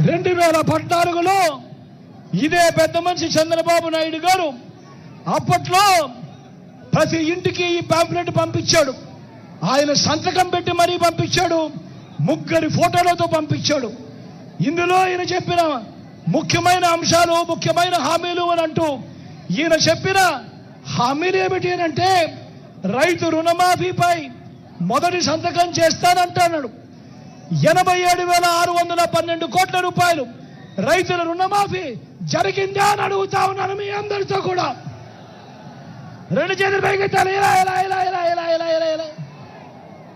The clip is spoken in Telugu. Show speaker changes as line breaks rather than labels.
రెండు వేల పద్నాలుగులో ఇదే పెద్ద మనిషి చంద్రబాబు నాయుడు గారు అప్పట్లో ప్రతి ఇంటికి ఈ పాంప్లెట్ పంపించాడు. ఆయన సంతకం పెట్టి మరీ పంపించాడు. ముగ్గురి ఫోటోలతో పంపించాడు. ఇందులో ఈయన చెప్పిన ముఖ్యమైన అంశాలు ముఖ్యమైన హామీలు అని అంటూ ఈయన చెప్పిన హామీలు ఏమిటి అని అంటే రైతు రుణమాఫీపై మొదటి సంతకం చేస్తానంటున్నాడు ఎనభై ఏడు వేల ఆరు వందల పన్నెండు కోట్ల రూపాయలు రైతుల రుణమాఫీ జరిగిందా అని అడుగుతా ఉన్నాను మీ అందరితో కూడా. రెండు చేతులు పైకి ఇలా ఇలా ఇలా ఇలా.